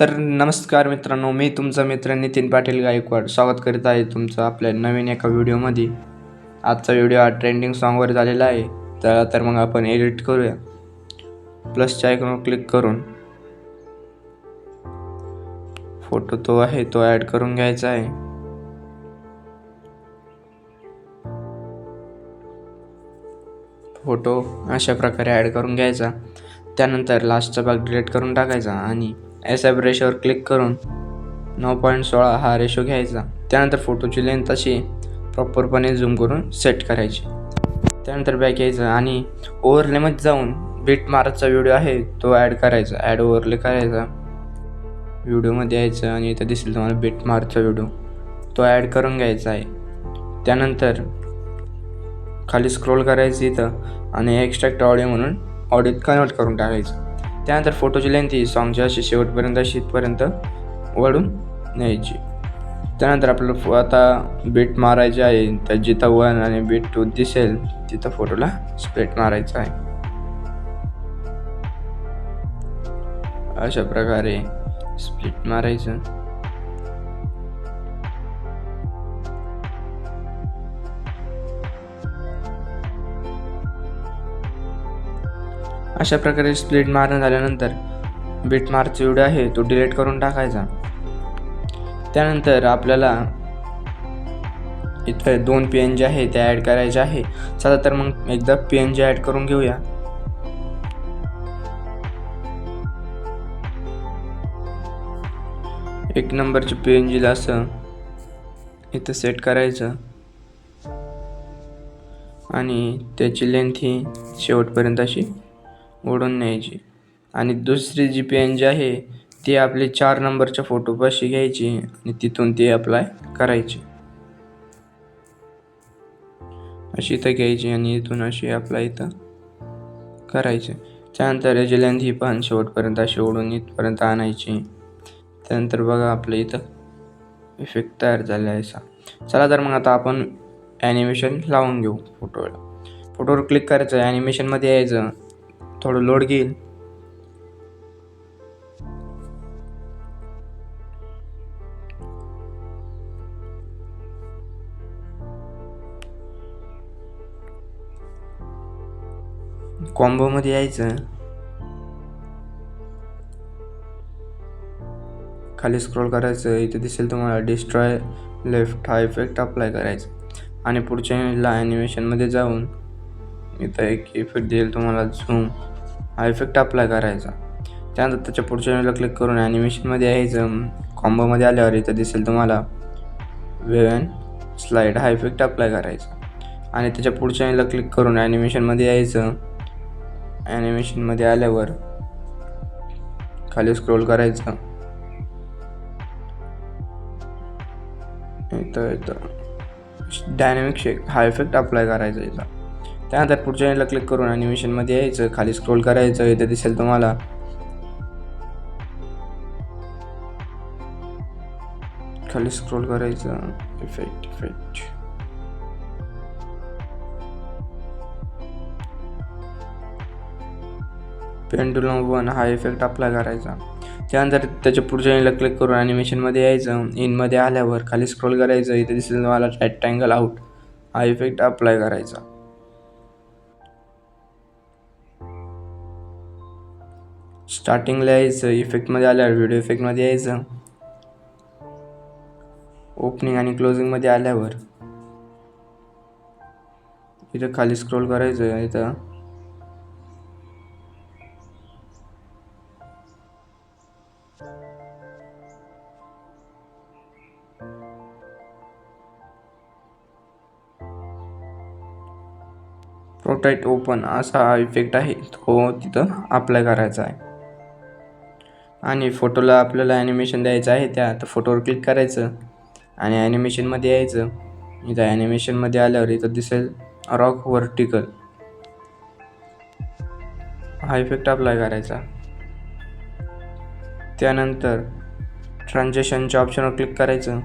तर नमस्कार मित्रांनो मी तुमचा मित्र नितीन पाटील गायकवाड. स्वागत करीत आहे तुमचं आपल्या नवीन एका व्हिडिओमध्ये. आजचा व्हिडिओ हा ट्रेंडिंग सॉन्गवर झालेला आहे. तर तर मग आपण एडिट करूया. प्लसच्या आयकॉनवर क्लिक करून फोटो तो आहे तो ॲड करून घ्यायचा आहे. फोटो अशा प्रकारे ॲड करून घ्यायचा. त्यानंतर लास्टचा भाग डिलीट करून टाकायचा आणि एस एफ रेशोवर क्लिक करून नऊ पॉईंट सोळा हा रेशो घ्यायचा. त्यानंतर फोटोची लेंथ अशी प्रॉपरपणे झूम करून सेट करायची. त्यानंतर बॅक यायचं आणि ओव्हरलेमध्ये जाऊन बीट मारतचा व्हिडिओ आहे तो ॲड करायचा. ॲड ओव्हरले करायचा. व्हिडिओमध्ये यायचं आणि इथं दिसेल तुम्हाला बीट मारचा व्हिडिओ तो ॲड करून घ्यायचा आहे. त्यानंतर खाली स्क्रोल करायचं इथं आणि एक्स्ट्रॅक्ट ऑडिओ म्हणून ऑडिओ कन्वर्ट करून टाकायचं. त्यानंतर फोटोची लेंथ ही सॉंगच्या अशी शेवटपर्यंत अशी इथपर्यंत न्यायची. त्यानंतर आपल्याला फो आता बीट मारायची आहे तर जिथं वन आणि बीट टू दिसेल तिथं फोटोला स्प्लिट मारायचं आहे. अशा प्रकारे स्प्लिट मारायचं. अशा प्रकारे स्प्लिट मारणं झाल्यानंतर बीट मार्कचा व्हिडिओ आहे तो डिलीट करून टाकायचा. त्यानंतर आपल्याला इथं दोन पी एन जी आहे त्या ॲड करायच्या आहे. चला तर मग एकदा पी एन जी ॲड करून घेऊया. एक नंबरची पी एन जीला असं इथं सेट करायचं. आणि त्याची लेंथ ही शेवटपर्यंत अशी ओढून न्यायची. आणि दुसरी जी पेन एन जी आहे ती आपली चार नंबरच्या फोटोपाशी घ्यायची आणि तिथून ती अप्लाय करायची. अशी इथं घ्यायची आणि इथून अशी अप्लाय इथं करायची. त्यानंतर याची लेंथ ही पण शेवटपर्यंत अशी ओढून इथपर्यंत आणायची. त्यानंतर बघा आपलं इथं इफेक्ट तयार झाला आहे असा. चला तर मग आता आपण ॲनिमेशन लावून घेऊ फोटोला फोटोवर क्लिक करायचं ॲनिमेशनमध्ये यायचं. थोडं लोड घेईल कॉम्बोमध्ये यायचं. खाली स्क्रोल करायचं इथे दिसेल तुम्हाला डिस्ट्रॉय लेफ्ट हा इफेक्ट अप्लाय करायचा. आणि पुढच्या ॲनिमेशनमध्ये जाऊन इथं एक इफेक्ट देईल तुम्हाला झूम हा इफेक्ट अप्लाय करायचा. त्यानंतर त्याच्या पुढच्या वेळेला क्लिक करून ॲनिमेशनमध्ये यायचं. कॉम्बोमध्ये आल्यावर इथं दिसेल तुम्हाला. वेव्हन स्लाईड हा इफेक्ट अप्लाय करायचा. आणि त्याच्या पुढच्या वेळेला क्लिक करून ॲनिमेशनमध्ये यायचं. ॲनिमेशनमध्ये आल्यावर खाली स्क्रोल करायचं. इथं इथं. डायनॅमिक शेक हा इफेक्ट अप्लाय करायचा इथं. त्यानंतर पुढच्या वेळेला क्लिक करून ॲनिमेशनमध्ये यायचं खाली स्क्रोल करायचं इथं दिसेल तुम्हाला. खाली स्क्रोल करायचं. इफेक्ट इफेक्ट पेंडुलम वन हा इफेक्ट अप्लाय करायचा. त्यानंतर त्याच्या पुढच्या वेळेला क्लिक करून ॲनिमेशनमध्ये यायचं. इनमध्ये आल्यावर खाली स्क्रोल करायचं. इथे दिसेल तुम्हाला रेक्टँगल आउट हा इफेक्ट अप्लाय करायचा. स्टार्टिंगला यायचं इफेक्टमध्ये आल्यावर व्हिडिओ इफेक्टमध्ये यायचं. ओपनिंग आणि क्लोजिंगमध्ये आल्यावर. इथं खाली स्क्रोल करायचं इथं. प्रोटेक्ट ओपन असा हा इफेक्ट आहे तो तिथं अप्लाय करायचा आहे. आणि फोटोला आपल्याला ॲनिमेशन द्यायचं आहे त्या तर फोटोवर क्लिक करायचं आणि ॲनिमेशनमध्ये यायचं. इथं ॲनिमेशनमध्ये आल्यावर इथं दिसेल रॉक वर्टिकल हा इफेक्ट अप्लाय करायचा. त्यानंतर ट्रान्झॅक्शनच्या ऑप्शनवर क्लिक करायचं.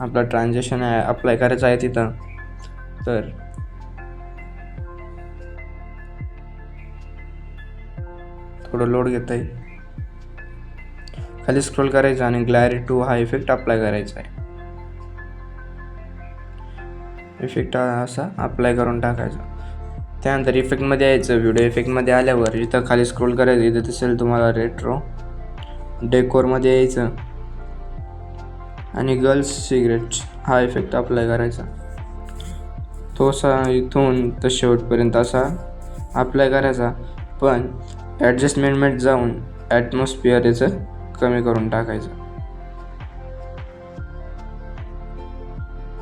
आपलं ट्रान्झॅक्शन अप्लाय करायचं आहे तिथं. तर थोडं लोड घेत आहे खाली स्क्रोल करायचं आणि ग्लॅरी टू हा इफेक्ट अप्लाय करायचा आहे. इफेक्ट असा अप्लाय करून टाकायचा. त्यानंतर इफेक्टमध्ये यायचं व्हिडिओ इफेक्टमध्ये आल्यावर इथं खाली स्क्रोल करायचं इथं दिसेल तुम्हाला रेट्रो डेकोरमध्ये यायचं. आणि गर्ल्स सिगरेट हा इफेक्ट अप्लाय करायचा. तो असा इथून तर शेवटपर्यंत असा अप्लाय करायचा. पण ॲडजस्टमेंटमेंट जाऊन ॲटमॉस्फिअर याचं कमी करून टाकायचं.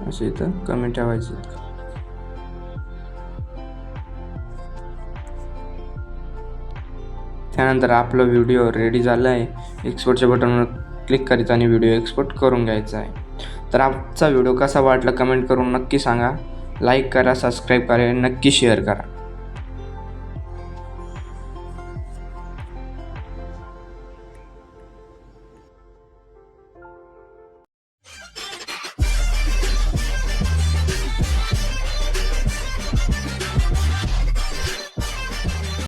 असे इथं कमी ठेवायचं त्यानंतर आपला व्हिडिओ रेडी झाला आहे. एक्सपोर्टच्या बटनवर क्लिक करायचं आणि व्हिडिओ एक्सपोर्ट करून घ्यायचा आहे. तर आजचा व्हिडिओ कसा वाटला कमेंट करून नक्की सांगा. लाईक करा सबस्क्राईब करा नक्की शेअर करा.